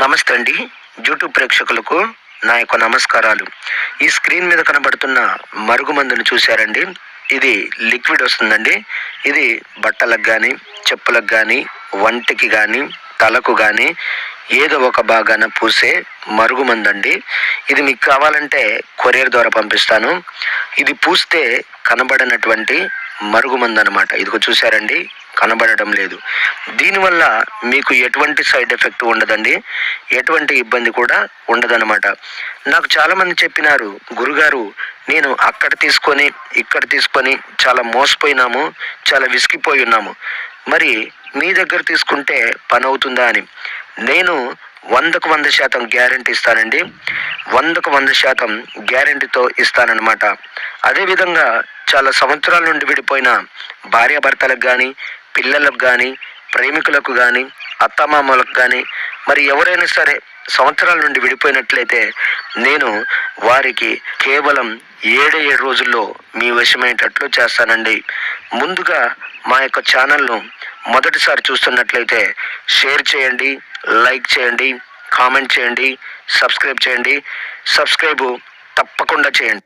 నమస్తే అండి. యూట్యూబ్ ప్రేక్షకులకు నా యొక్క నమస్కారాలు. ఈ స్క్రీన్ మీద కనబడుతున్న మరుగుమందును చూశారండి. ఇది లిక్విడ్ వస్తుందండి. ఇది బట్టలకు కానీ చెప్పులకు కానీ వంటికి కానీ తలకు కానీ ఏదో ఒక భాగాన పూసే మరుగుమందండి ఇది మీకు కావాలంటే కొరియర్ ద్వారా పంపిస్తాను. ఇది పూస్తే కనబడనటువంటి మరుగుమందు అనమాట ఇదిగో చూసారండి కనబడడం లేదు. దీనివల్ల మీకు ఎటువంటి సైడ్ ఎఫెక్ట్ ఉండదండి. ఎటువంటి ఇబ్బంది కూడా ఉండదన్నమాట. నాకు చాలామంది చెప్పినారు గురుగారు నేను అక్కడ తీసుకొని ఇక్కడ తీసుకొని చాలా మోసపోయినాము చాలా విసిగిపోయి ఉన్నాము. మరి మీ దగ్గర తీసుకుంటే పని అవుతుందా అని? నేను వందకు వంద శాతం గ్యారంటీ ఇస్తానండి. వందకు వంద శాతం గ్యారంటీతో ఇస్తానన్నమాట. అదేవిధంగా చాలా సంవత్సరాల నుండి విడిపోయిన భార్యాభర్తలకు కానీ పిల్లలకు కానీ ప్రేమికులకు కానీ అత్తమామలకు కానీ మరి ఎవరైనా సరే సంవత్సరాల నుండి విడిపోయినట్లయితే నేను వారికి కేవలం ఏడు ఏడు రోజుల్లో మీ వశమయ్యేటట్లు చేస్తానండి. ముందుగా మా యొక్క ఛానల్ను మొదటిసారి చూస్తున్నట్లయితే షేర్ చేయండి లైక్ చేయండి కామెంట్ చేయండి సబ్స్క్రైబ్ చేయండి. సబ్స్క్రైబ్ తప్పకుండా చేయండి.